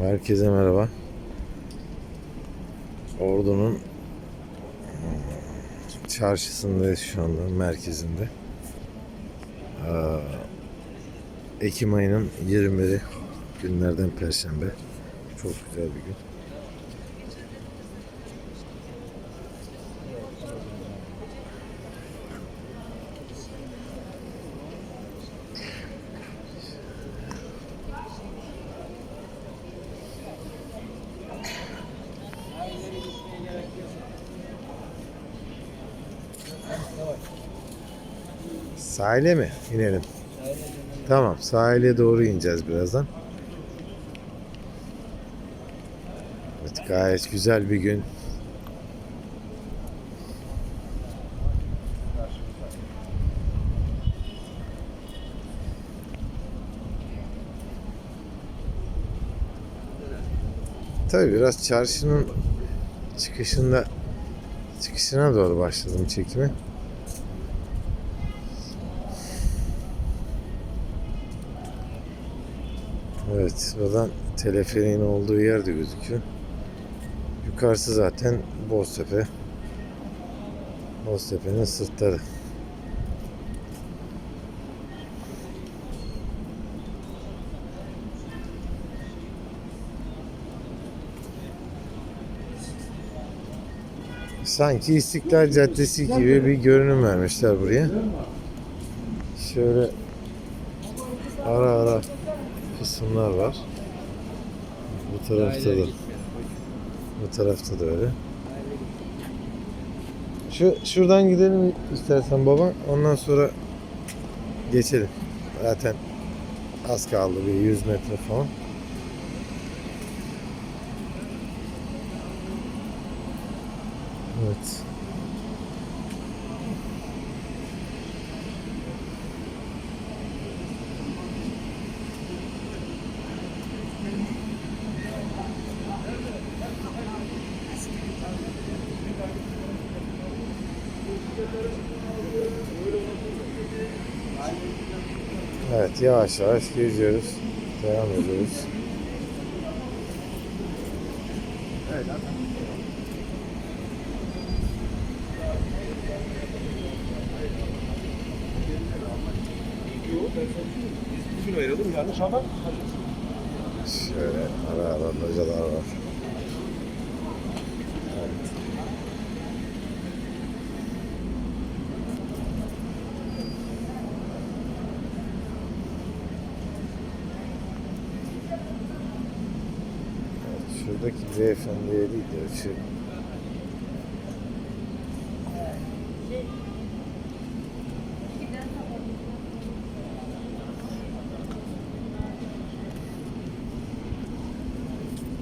Herkese merhaba. Ordu'nun çarşısındayız şu anda, merkezinde. Aa, Ekim ayının 21'i günlerden Perşembe. Çok güzel bir gün. Sahile mi inelim? Tamam, sahile doğru ineceğiz birazdan. Evet, gayet güzel bir gün. Tabii biraz çarşının çıkışında çıkışına doğru başladım çekimi. Evet, buradan teleferiğin olduğu yer de gözüküyor. Yukarısı zaten Boztepe. Boztepe'nin sırtları. Sanki İstiklal Caddesi gibi bir görünüm vermişler buraya. Şöyle ara ara kısımlar var. Bu tarafta da bu tarafta da öyle. Şu şuradan gidelim istersen baba. Ondan sonra geçelim. Zaten az kaldı bir 100 metre falan. Evet. Evet yavaş yavaş geziyoruz. Devam ediyoruz. Şaban. Şöyle ara ara localar var. Evet. Evet, şuradaki beyefendiye değil de şu